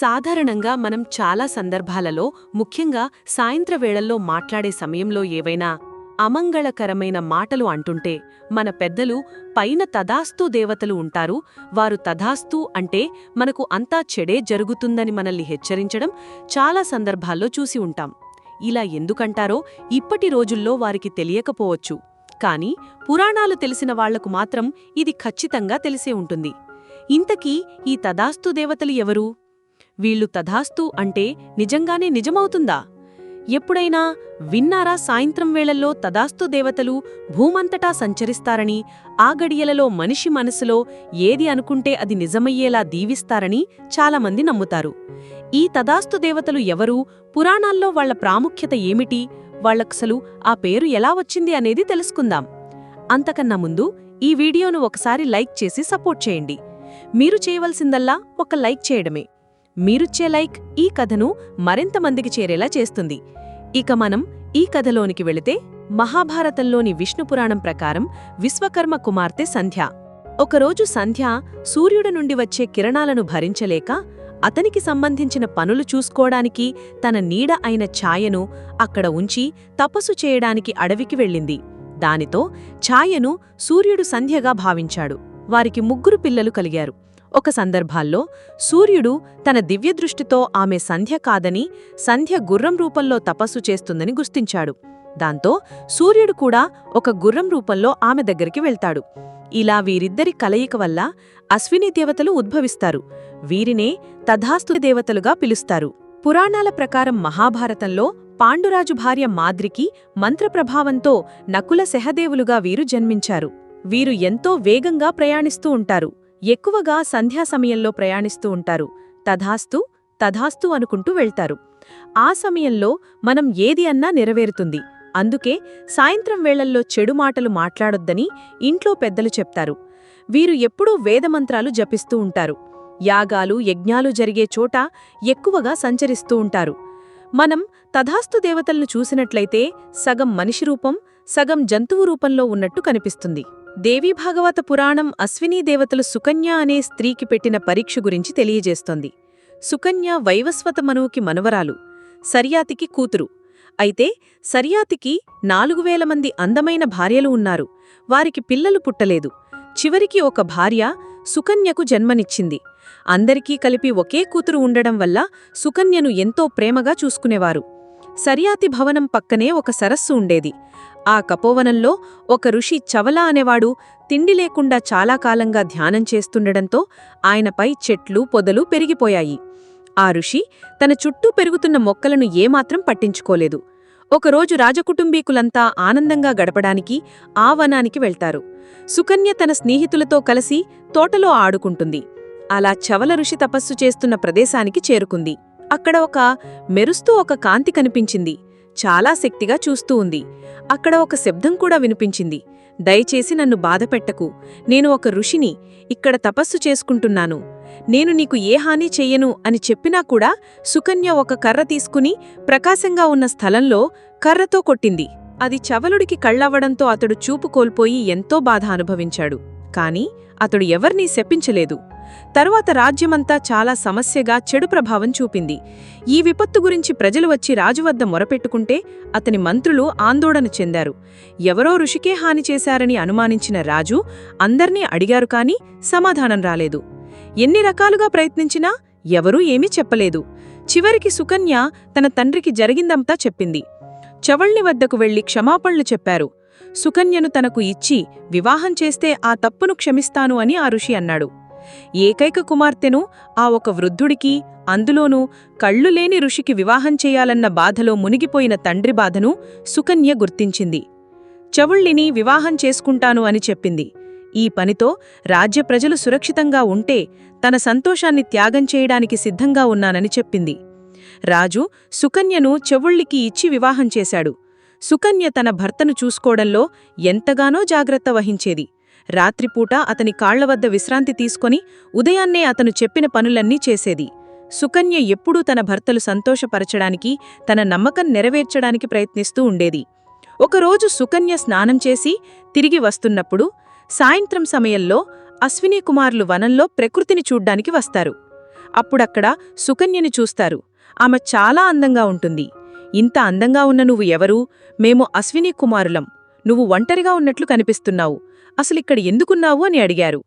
సాధారణంగా మనం చాలా సందర్భాలలో ముఖ్యంగా సాయంత్ర వేళల్లో మాట్లాడే సమయంలో ఏవైనా అమంగళకరమైన మాటలు అంటుంటే మన పెద్దలు పైన తదాస్తు దేవతలు ఉంటారు. వారు తదాస్తు అంటే మనకు అంతా చెడే జరుగుతుందని మనల్ని హెచ్చరించడం చాలా సందర్భాల్లో చూసి ఉంటాం. ఇలా ఎందుకంటారో ఇప్పటి రోజుల్లో వారికి తెలియకపోవచ్చు. కాని పురాణాలు తెలిసిన వాళ్ళకు మాత్రం ఇది ఖచ్చితంగా తెలిసే ఉంటుంది. ఇంతకీ ఈ తదాస్తు దేవతలు ఎవరు? వీళ్ళు తధాస్తు అంటే నిజంగానే నిజమవుతుందా? ఎప్పుడైనా విన్నారా సాయంత్రం వేళల్లో తదాస్తు దేవతలు భూమంతటా సంచరిస్తారని ఆ గడియలలో మనిషి మనసులో ఏది అనుకుంటే అది నిజమయ్యేలా దీవిస్తారని చాలామంది నమ్ముతారు. ఈ తదాస్తు దేవతలు ఎవరు? పురాణాల్లో వాళ్ళ ప్రాముఖ్యత ఏమిటి? వాళ్ళకసలు ఆ పేరు ఎలా వచ్చింది అనేది తెలుసుకుందాం. అంతకన్నా ముందు ఈ వీడియోను ఒకసారి లైక్ చేసి సపోర్ట్ చేయండి. మీరు చేయవలసిందల్లా ఒక లైక్ చేయడమే. మీరుచ్చే లైక్ ఈ కథను మరింత మందికి చేరేలా చేస్తుంది. ఇక మనం ఈ కథలోనికి వెళితే మహాభారతంలోని విష్ణుపురాణం ప్రకారం విశ్వకర్మ కుమార్తె సంధ్య. ఒకరోజు సంధ్య సూర్యుడి నుండి వచ్చే కిరణాలను భరించలేక అతనికి సంబంధించిన పనులు చూసుకోవడానికి తన నీడ అయిన ఛాయను అక్కడ ఉంచి తపస్సు చేయడానికి అడవికి వెళ్ళింది. దానితో ఛాయను సూర్యుడు సంధ్యగా భావించాడు. వారికి ముగ్గురు పిల్లలు కలిగారు. ఒక సందర్భాల్లో సూర్యుడు తన దివ్యదృష్టితో ఆమె సంధ్య కాదని సంధ్య గుర్రం రూపంలో తపస్సు చేస్తుందని గుర్తించాడు. దాంతో సూర్యుడు కూడా ఒక గుర్రం రూపంలో ఆమె దగ్గరికి వెళ్తాడు. ఇలా వీరిద్దరి కలయిక వల్ల అశ్విని దేవతలు ఉద్భవిస్తారు. వీరినే తథాస్తు దేవతలుగా పిలుస్తారు. పురాణాల ప్రకారం మహాభారతంలో పాండురాజు భార్య మాద్రికి మంత్రప్రభావంతో నకుల సెహదేవులుగా వీరు జన్మించారు. వీరు ఎంతో వేగంగా ప్రయాణిస్తూ ఉంటారు. ఎక్కువగా సంధ్యా సమయంలో ప్రయాణిస్తూ ఉంటారు. తధాస్తు తధాస్తు అనుకుంటూ వెళ్తారు. ఆ సమయంలో మనం ఏది అన్నా నెరవేరుతుంది. అందుకే సాయంత్రం వేళల్లో చెడు మాటలు మాట్లాడొద్దని ఇంట్లో పెద్దలు చెప్తారు. వీరు ఎప్పుడూ వేదమంత్రాలు జపిస్తూ ఉంటారు. యాగాలు యజ్ఞాలు జరిగే చోట ఎక్కువగా సంచరిస్తూ ఉంటారు. మనం తధాస్తు దేవతలను చూసినట్లయితే సగం మనిషి రూపం సగం జంతువు రూపంలో ఉన్నట్టు కనిపిస్తుంది. దేవీ భాగవత పురాణం అశ్వినీ దేవతలు సుకన్య అనే స్త్రీకి పెట్టిన పరీక్ష గురించి తెలియజేస్తోంది. సుకన్య వైవస్వత మనువుకి మనవరాలు. సర్యాతికి కూతురు. అయితే సర్యాతికి నాలుగు వేల మంది అందమైన భార్యలు ఉన్నారు. వారికి పిల్లలు పుట్టలేదు. చివరికి ఒక భార్య సుకన్యకు జన్మనిచ్చింది. అందరికీ కలిపి ఒకే కూతురు ఉండడం వల్ల సుకన్యను ఎంతో ప్రేమగా చూసుకునేవారు. సర్యాతి భవనం పక్కనే ఒక సరస్సు ఉండేది. ఆ కపోవనంలో ఒక ఋషి చవలా అనేవాడు తిండి లేకుండా చాలా కాలంగా ధ్యానం చేస్తుండడంతో ఆయనపై చెట్లు పొదలు పెరిగిపోయాయి. ఆ ఋషి తన చుట్టూ పెరుగుతున్న మొక్కలను ఏమాత్రం పట్టించుకోలేదు. ఒకరోజు రాజకుటుంబీకులంతా ఆనందంగా గడపడానికి ఆ వనానికి వెళ్తారు. సుకన్య తన స్నేహితులతో కలిసి తోటలో ఆడుకుంటుంది. అలా చవల ఋషి తపస్సు చేస్తున్న ప్రదేశానికి చేరుకుంది. అక్కడ ఒక మెరుస్తూ ఒక కాంతి కనిపించింది. చాలా శక్తిగా చూస్తూ ఉంది. అక్కడ ఒక శబ్దం కూడా వినిపించింది. దయచేసి నన్ను బాధపెట్టకు నేను ఒక ఋషిని. ఇక్కడ తపస్సు చేసుకుంటున్నాను. నేను నీకు ఏ హాని చెయ్యను అని చెప్పినా కూడా సుకన్య ఒక కర్ర తీసుకుని ప్రకాశంగా ఉన్న స్థలంలో కర్రతో కొట్టింది. అది చవలుడికి కళ్ళవ్వడంతో అతడు చూపు కోల్పోయి ఎంతో బాధ అనుభవించాడు. కాని అతడు ఎవర్నీ శపించలేదు. తరువాత రాజ్యమంతా చాలా సమస్యగా చెడు ప్రభావం చూపింది. ఈ విపత్తు గురించి ప్రజలు వచ్చి రాజువద్ద మొరపెట్టుకుంటే అతని మంత్రులు ఆందోళన చెందారు. ఎవరో ఋషికే హాని చేశారని అనుమానించిన రాజు అందర్నీ అడిగారు కాని సమాధానం రాలేదు. ఎన్ని రకాలుగా ప్రయత్నించినా ఎవరూ ఏమీ చెప్పలేదు. చివరికి సుకన్య తన తండ్రికి జరిగిందంతా చెప్పింది. చవళ్ళి వద్దకు వెళ్ళి క్షమాపణలు చెప్పారు. సుకన్యను తనకు ఇచ్చి వివాహం చేస్తే ఆ తప్పును క్షమిస్తాను అని ఆ ఋషి అన్నాడు. ఏకైక కుమార్తెను ఆ ఒక వృద్ధుడికి అందులోనూ కళ్ళు లేని ఋషికి వివాహం చేయాలన్న బాధలో మునిగిపోయిన తండ్రి బాధను సుకన్య గుర్తించింది. చవుళ్ళిని వివాహం చేసుకుంటాను అని చెప్పింది. ఈ పనితో రాజ్య ప్రజలు సురక్షితంగా ఉంటే తన సంతోషాన్ని త్యాగం చేయడానికి సిద్ధంగా ఉన్నానని చెప్పింది. రాజు సుకన్యను చెవుళ్ళికి ఇచ్చి వివాహం చేశాడు. సుకన్య తన భర్తను చూసుకోవడంలో ఎంతగానో జాగ్రత్త వహించేది. రాత్రిపూట అతని కాళ్ళ వద్ద విశ్రాంతి తీసుకొని ఉదయాన్నే అతను చెప్పిన పనులన్నీ చేసేది. సుకన్య ఎప్పుడూ తన భర్తలు సంతోషపరచడానికి తన నమ్మకం నెరవేర్చడానికి ప్రయత్నిస్తూ ఉండేది. ఒకరోజు సుకన్య స్నానం చేసి తిరిగి వస్తున్నప్పుడు సాయంత్రం సమయంలో అశ్వినీకుమార్లు వనంలో ప్రకృతిని చూడ్డానికి వస్తారు. అప్పుడక్కడ సుకన్యని చూస్తారు. ఆమె చాలా అందంగా ఉంటుంది. ఇంత అందంగా ఉన్న నువ్వు ఎవరు? మేము అశ్విని కుమారులం. నువ్వు ఒంటరిగా ఉన్నట్లు కనిపిస్తున్నావు. అసలిక్కడ ఎందుకున్నావు అని అడిగారు.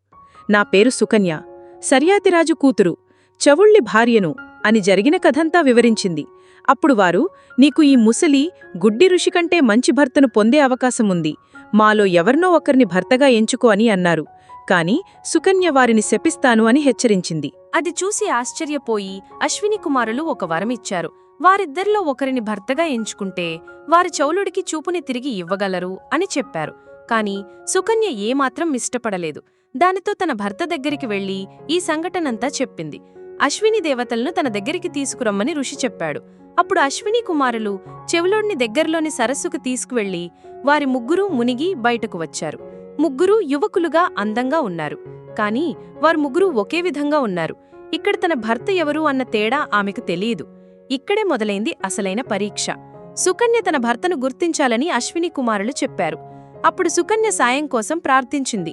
నా పేరు సుకన్య. సర్యాతిరాజు కూతురు. చవుళ్ళి భార్యను అని జరిగిన కథంతా వివరించింది. అప్పుడు వారు నీకు ఈ ముసలి గుడ్డి ఋషి కంటే మంచి భర్తను పొందే అవకాశముంది. మాలో ఎవరినో ఒకరిని భర్తగా ఎంచుకో అని అన్నారు. కాని సుకన్య వారిని శపిస్తాను అని హెచ్చరించింది. అది చూసి ఆశ్చర్యపోయి అశ్విని కుమారులు ఒక వరమిచ్చారు. వారిద్దరిలో ఒకరిని భర్తగా ఎంచుకుంటే వారి చౌలుడికి చూపుని తిరిగి ఇవ్వగలరు అని చెప్పారు. కాని సుకన్య ఏమాత్రం ఇష్టపడలేదు. దానితో తన భర్త దగ్గరికి వెళ్ళి ఈ సంఘటనంతా చెప్పింది. అశ్విని దేవతలను తన దగ్గరికి తీసుకురమ్మని ఋషి చెప్పాడు. అప్పుడు అశ్విని కుమారులు చెవులోడిని దగ్గరలోని సరస్సుకు తీసుకువెళ్ళి వారి ముగ్గురూ మునిగి బయటకు వచ్చారు. ముగ్గురూ యువకులుగా అందంగా ఉన్నారు. కాని వారు ముగ్గురూ ఒకే విధంగా ఉన్నారు. ఇక్కడ తన భర్త ఎవరు అన్న తేడా ఆమెకు తెలియదు. ఇక్కడే మొదలైంది అసలైన పరీక్ష. సుకన్య తన భర్తను గుర్తించాలని అశ్విని కుమారులు చెప్పారు. అప్పుడు సుకన్య సాయం కోసం ప్రార్థించింది.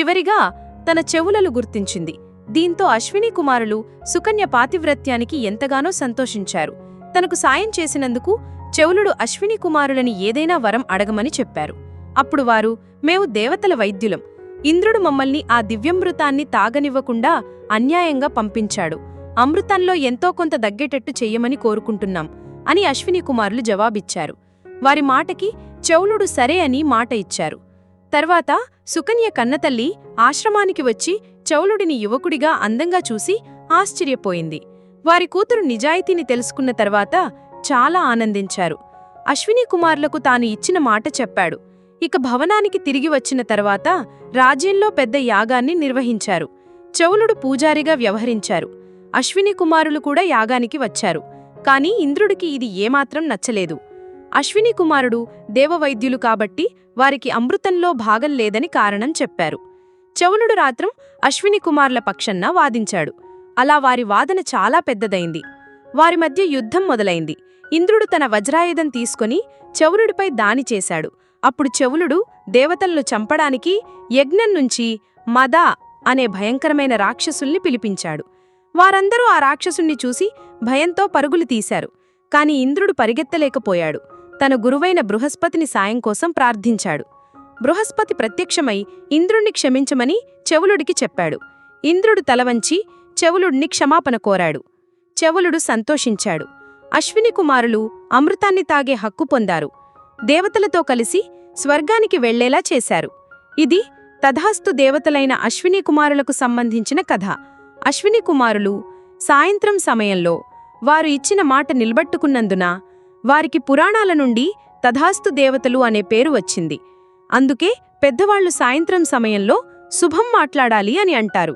చివరిగా తన చెవులలు గుర్తించింది. దీంతో అశ్విని కుమారులు సుకన్య పాతివ్రత్యానికి ఎంతగానో సంతోషించారు. తనకు సాయం చేసినందుకు చెవులుడు అశ్విని కుమారులని ఏదైనా వరం అడగమని చెప్పారు. అప్పుడు వారు మేము దేవతల వైద్యులం. ఇంద్రుడు మమ్మల్ని ఆ దివ్యమృతాన్ని తాగనివ్వకుండా అన్యాయంగా పంపించాడు. అమృతంలో ఎంతో కొంత దగ్గేటట్టు చెయ్యమని కోరుకుంటున్నాం అని అశ్విని కుమారులు జవాబిచ్చారు. వారి మాటకి చౌలుడు సరే అని మాట ఇచ్చారు. తర్వాత సుకన్య కన్నతల్లి ఆశ్రమానికి వచ్చి చౌలుడిని యువకుడిగా అందంగా చూసి ఆశ్చర్యపోయింది. వారి కూతురు నిజాయితీని తెలుసుకున్న తర్వాత చాలా ఆనందించారు. అశ్విని కుమారులకు తాను ఇచ్చిన మాట చెప్పాడు. ఇక భవనానికి తిరిగి వచ్చిన తర్వాత రాజ్యంలో పెద్ద యాగాన్ని నిర్వహించారు. చౌలుడు పూజారిగా వ్యవహరించారు. అశ్విని కుమారులు కూడా యాగానికి వచ్చారు. కాని ఇంద్రుడికి ఇది ఏమాత్రం నచ్చలేదు. అశ్విని కుమారుడు దేవవైద్యులు కాబట్టి వారికి అమృతంలో భాగం లేదని కారణం చెప్పారు. చవనుడు రాత్రం అశ్విని కుమారుల పక్షన్న వాదించాడు. అలా వారి వాదన చాలా పెద్దదైంది. వారి మధ్య యుద్ధం మొదలైంది. ఇంద్రుడు తన వజ్రాయుధం తీసుకుని చవులుడిపై దాని చేశాడు. అప్పుడు చెవులుడు దేవతలను చంపడానికి యజ్ఞం నుంచి మద అనే భయంకరమైన రాక్షసుల్ని పిలిపించాడు. వారందరూ ఆ రాక్షసుణ్ణి చూసి భయంతో పరుగులు తీశారు. కాని ఇంద్రుడు పరిగెత్తలేకపోయాడు. తన గురువైన బృహస్పతిని సాయం కోసం ప్రార్థించాడు. బృహస్పతి ప్రత్యక్షమై ఇంద్రుణ్ణి క్షమించమని చెవులుడికి చెప్పాడు. ఇంద్రుడు తలవంచి చెవులుడిని క్షమాపణ కోరాడు. చెవులుడు సంతోషించాడు. అశ్విని కుమారులు అమృతాన్ని తాగే హక్కు పొందారు. దేవతలతో కలిసి స్వర్గానికి వెళ్ళేలా చేశారు. ఇది తథాస్తు దేవతలైన అశ్విని కుమారులకు సంబంధించిన కథ. అశ్విని కుమారులు సాయంత్రం సమయంలో వారు ఇచ్చిన మాట నిలబట్టుకున్నందున వారికి పురాణాల నుండి తథాస్తు దేవతలు అనే పేరు వచ్చింది. అందుకే పెద్దవాళ్ళు సాయంత్రం సమయంలో శుభం మాట్లాడాలి అని అంటారు.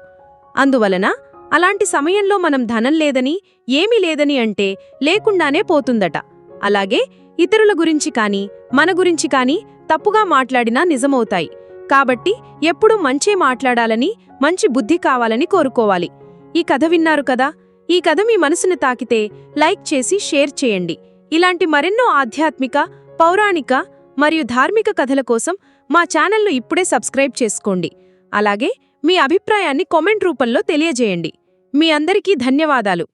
అందువలన అలాంటి సమయంలో మనం ధనం లేదని ఏమీ లేదని అంటే లేకుండానే పోతుందట. అలాగే ఇతరుల గురించి కాని మన గురించి కాని తప్పుగా మాట్లాడినా నిజమవుతాయి. కాబట్టి ఎప్పుడూ మంచే మాట్లాడాలని మంచి బుద్ధి కావాలని కోరుకోవాలి. ఈ కథ విన్నారు కదా? ఈ కథ మీ మనసును తాకితే లైక్ చేసి షేర్ చేయండి. ఇలాంటి మరెన్నో ఆధ్యాత్మిక పౌరాణిక మరియు ధార్మిక కథల కోసం మా ఛానల్ను ఇప్పుడే సబ్స్క్రైబ్ చేసుకోండి. అలాగే మీ అభిప్రాయాన్ని కామెంట్ రూపంలో తెలియజేయండి. మీ అందరికీ ధన్యవాదాలు.